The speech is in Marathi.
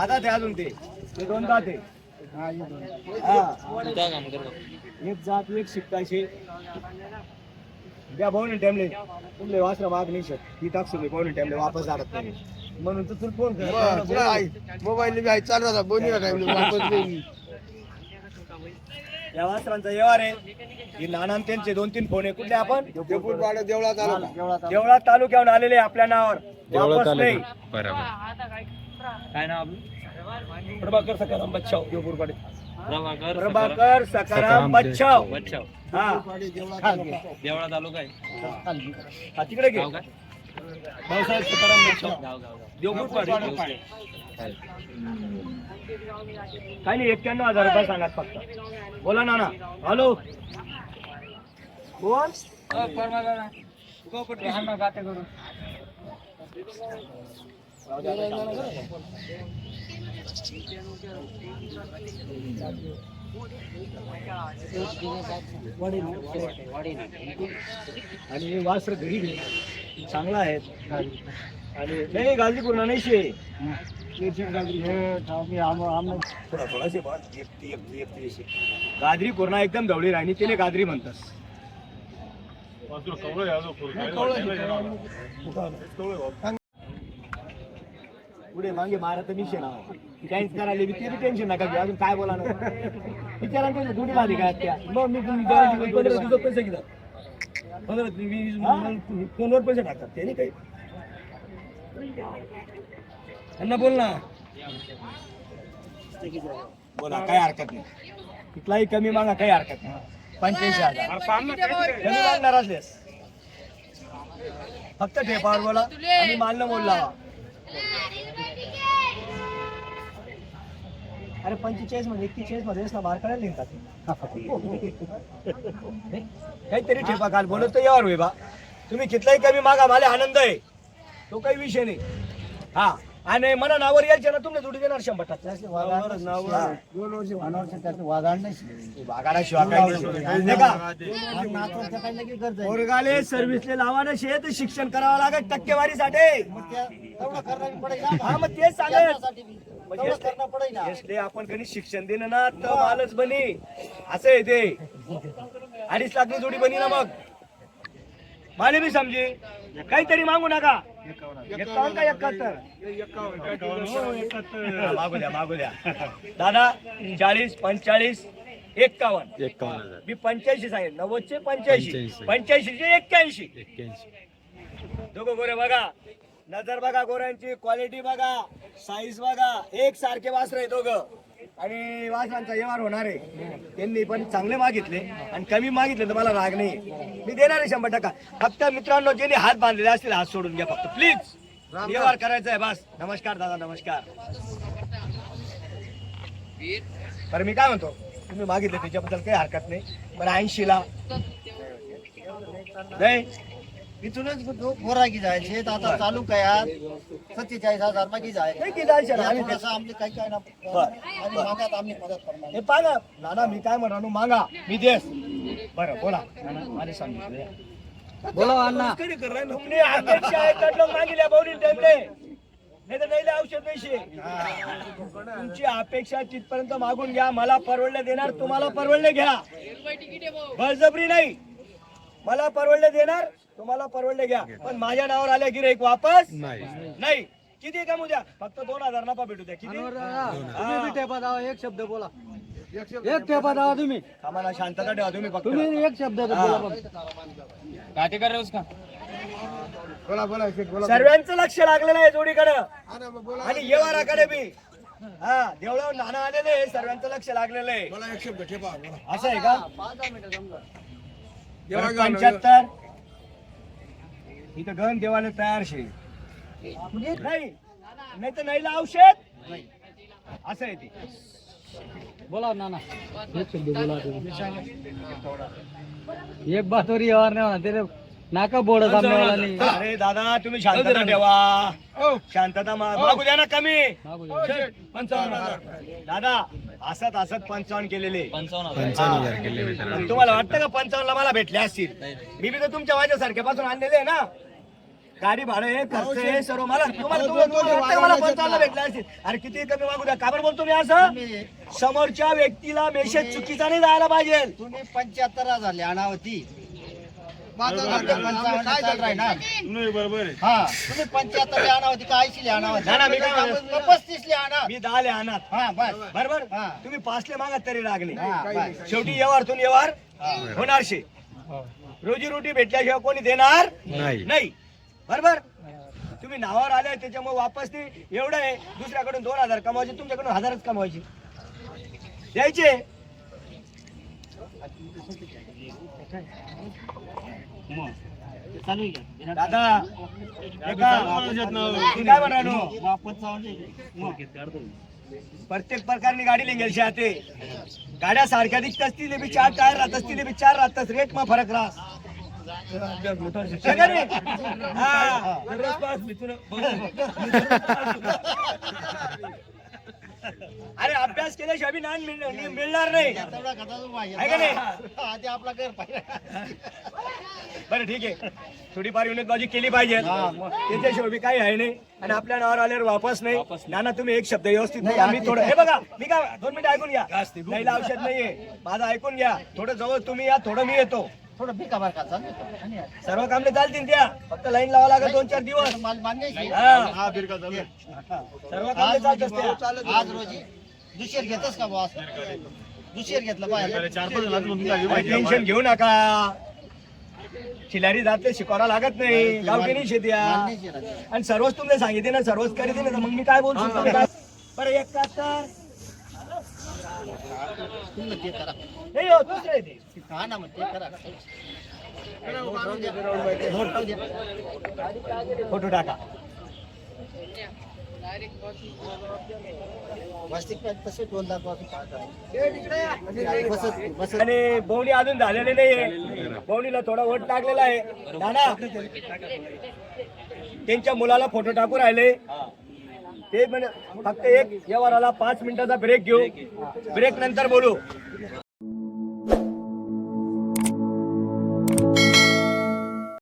आता ते अजून ते. ते दोन दात आहे हा. एक जात एक शिक्काशे द्या भाऊ टाइमले तुमले वासरा माग नाही शकत ही टाकतो मी पाहुणे टाइमले वापस जाणत नाही म्हणून तर तुला फोन कर मोबाईल बी आहे चालू आता बोनी वापस. या वासरांचा व्यवहार आहे. ही नानान त्यांचे दोन तीन फोन आहे. कुठले आपण? देवपूरपाडा देवळा तालुका. देवळा तालुक्याहून आलेले आपल्या नावावर. वापस नाही. काय नाव आपलं? प्रभाकर सकाराम बच्चाव. देवपूरकडे प्रभाकर प्रभाकर सकाराम बच्चाव. बच्चाव. हा. देवळा तालुका आहे. हा तिकडे घे. काय? भाऊसाहेब सकाराम बच्चाव. देवपूरपाडे. काही नाही एक्क्याण्णव हजार रुपये सांगा फक्त. बोला ना ना हॅलो कोण आणि वास्त्र घरी घे चांगला आहे. आणि नाही गाजरी पूर्ण नाही शे. गाजरी पूर्ण एकदम ढवळी राणी तिने गाजरी म्हणतात. पुढे मागे मारा मी शेणा काहीच करायला बी ते बी टेन्शन नका घेऊ. अजून काय बोला ना विचारा दुडी बांधी काय त्या. मग मी तुम्ही गॅरंटी पंधरा दिवसात पैसे घेतात. पंधरा वीस मला फोनवर पैसे टाकतात. त्याने काही. त्यांना बोल ना. बोला काय हरकत नाही. कुठलाही कमी मागा काही हरकत नाही. पंच्याऐंशी हजार. कमी मागणार असलेस फक्त ठेपावर बोला. आणि मालनं मोल अरे पंचेचाळीस म्हणजे मध्ये एक्केचाळीसमध्ये ना बाहेर काढायला निघतात. काहीतरी ठेपा काल बोलत तर यावर होय बा. तुम्ही कितलाही कमी मागा मला आनंद आहे. तो काही विषय नाही. हा. आणि मला नावर यायचे ना तुम्ही जोडी देणार शंभर टक्के. दोन वर्ष वाहनावर त्याचं वागाड नाही वागाडा शिवाय काही नाही. का? पोरगाले सर्व्हिसले लावानं शेत शिक्षण करावं लागत टक्केवारीसाठी. हा मग तेच सांगत म्हणजे आपण कधी शिक्षण देणं ना तर मालच बनी. असं आहे ते. अडीच लाख जोडी बनी ना मग. माले बी समजे. काहीतरी मागू नका. एकावन्न का एकाहत्तर? मागू द्या मागू द्या. दादा चाळीस पंचेचाळीस एक्कावन्न एकावन्न. मी पंच्याऐंशी सांगेल नव्वदचे पंच्याऐंशी. पंच्याऐंशी. पंच्याऐंशीचे एक्क्याऐंशी. एक्क्याऐंशी. दोघं गोरे बघा. नजर बघा गोऱ्यांची क्वालिटी बघा. साईज बघा. एक सारखे वासर आहे दोघं. आणि वासरांचा व्यवहार होणार आहे. त्यांनी पण चांगले मागितले. आणि कमी मागितले तर मला राग नाही मी देणार आहे शंभर टक्का. फक्त मित्रांनो ज्यांनी हात बांधलेले असतील हात सोडून घ्या फक्त. प्लीज व्यवहार करायचा आहे बस. नमस्कार दादा नमस्कार. बरं मी काय म्हणतो? तुम्ही मागितले त्याच्याबद्दल काही हरकत नाही. बरं ऐंशीला. नाही. इथूनच बोराकी जायचे आता चालू काय आज सत्तेचाळीस हजार नाही ना, आणि थोडंसं आमचे काही काय ना बरं. आणि मागात आम्ही मदत करणार. हे पाहा नाना मी काय म्हणा मागा मी देस. बरं बोला. आणि सांगितलं बोला अण्णा. तुम्ही अध्यक्ष आहेत त्यातलं मागितल्या बहुरी टेमले नाही तर नाही औषध पैसे. तुमची अपेक्षा तिथपर्यंत मागून घ्या. मला परवडले देणार तुम्हाला परवडले घ्या. बळजबरी नाही. मला परवडले देणार तुम्हाला परवडले घ्या. पण माझ्या नावावर आल्या गिराईक वापस? नाही. नाही. किती कमू द्या? फक्त दोन हजार नफा भेटू द्या. किती? एक शब्द बोला. एक टेपा दावा तुम्ही. आम्हाला शांतता ठेवा तुम्ही फक्त. तुम्ही एक शब्द हा. बोला काय कर रहे उसका? बोला सर्वांचं लक्ष लागलेलं आहे जोडीकडं. हा आणि येवाराकडे बी. हा देवळावर नाणं आलेले आहे, सर्वांचं लक्ष लागलेलं आहे. बोला एक शब्द ठेपा बोला. असं आहे का? पंच्याहत्तर. इथं गण देवाला तयार शे. नाही नाही तर नाही औषध? असं आहे ते. बोला नाना. एक बातवरी व्यवहार नाही तेरे नाका बोर्ड अरे दादा तुम्ही शांतता ठेवा. शांतता मा- मागू द्या ना कमी. पंचावन्न हजार. दादा असत असत पंचावन्न केलेले. पंचावन्न पंचावन्न तुम्हाला वाटतं का पंचावन्न मला भेटले असतील? मी बी तर तुमच्या माझ्यासारख्या पासून आणलेले आहे ना. गाडी भाडं आहे खर्च आहे सर्व मला तुम्हाला तुम्हाला- पंचावन्न भेटला असेल अरे किती कमी मागू द्या. का बरं बोलतो मी असं? समोरच्या व्यक्तीला मेसेज चुकीचा नाही जायला पाहिजे. तुम्ही पंच्याहत्तर हजार अनावती. काय चाल राहणार हा तुम्ही पंच्याहत्तर अनावती का ऐंशी अनावती ना, ना, मी काय म्हणतो? पस्तीस आणा? मी दहा ले आणत. हा बस. बरोबर? हा. तुम्ही पाचले मागत तरी लागले. हा बस शेवटी व्यवहारतून व्यवहार होणार शे. रोजी रोटी भेटल्याशिवाय कोणी देणार? नाही. नाही. बरोबर? तुम्ही नावावर आले त्याच्यामुळे वापस ते एवढं आहे दुसऱ्याकडून दोन हजार कमवायचे तुमच्याकडून हजारच कमवायचे. द्यायचे? दादा मी काय म्हणालो? प्रत्येक प्रकारने गाडी लिंगेल शहाते. गाड्या सारख्या दिसत असतील बी चार टायर राहत असतील बी चार राहतात रेट मग फरक राहस सगळं रे. हा. अरे अभ्यास केल्याशिवाय बी ज्ञान मिळ- मिळणार नाही. तेवढा खर्चाचं पाहिजे. आहे का नाही? हा, ते आपला घर पाहिजे. बरं ठीक आहे. थोडीफार युनिटबाजी केली पाहिजे. त्याच्याशिवाय बी काही आहे नाही. आणि आपल्या नावावर आल्यावर वापस नाही. नाना तुम्ही एक शब्द व्यवस्थित बोला. मी थोडं हे बघा मी काय दोन मिनिटं ऐकून घ्या. नाही औषध नाहीये. माझं ऐकून घ्या. थोडं जवळ तुम्ही या थोडं मी येतो. थोडं भिका बार का चालू. सर्व कामले चालतील त्या. फक्त लाईन लावा लागेल दोन चार दिवस. माल मान्य आहे. की? हा. सर्व कामले आज चालत रोजी आज दुशीर घेतच का बॉस दुशीर घेतलं पाहिजे. टेन्शन घेऊ नका. खिलारी जाते शिकवायला लागत नाही. गावठी नाही शेती. आणि सर्वच तुम्ही सांगितले ना सर्वच करीत ना मग मी काय बोलू? शकतो मी काय? बरं एक का तर तुम्ही ते करा नाही हो दुसरं आहे ते हा ना मग ते करा फोटो टाका आणि बोवणी अजून झालेली नाहीये. बोवणीला थोडा वोट टाकलेला आहे. त्यांच्या मुलाला फोटो टाकू राहिले. ते म्हणे फक्त एक व्यवहाराला पाच मिनिटाचा ब्रेक घेऊ. ब्रेक नंतर बोलू.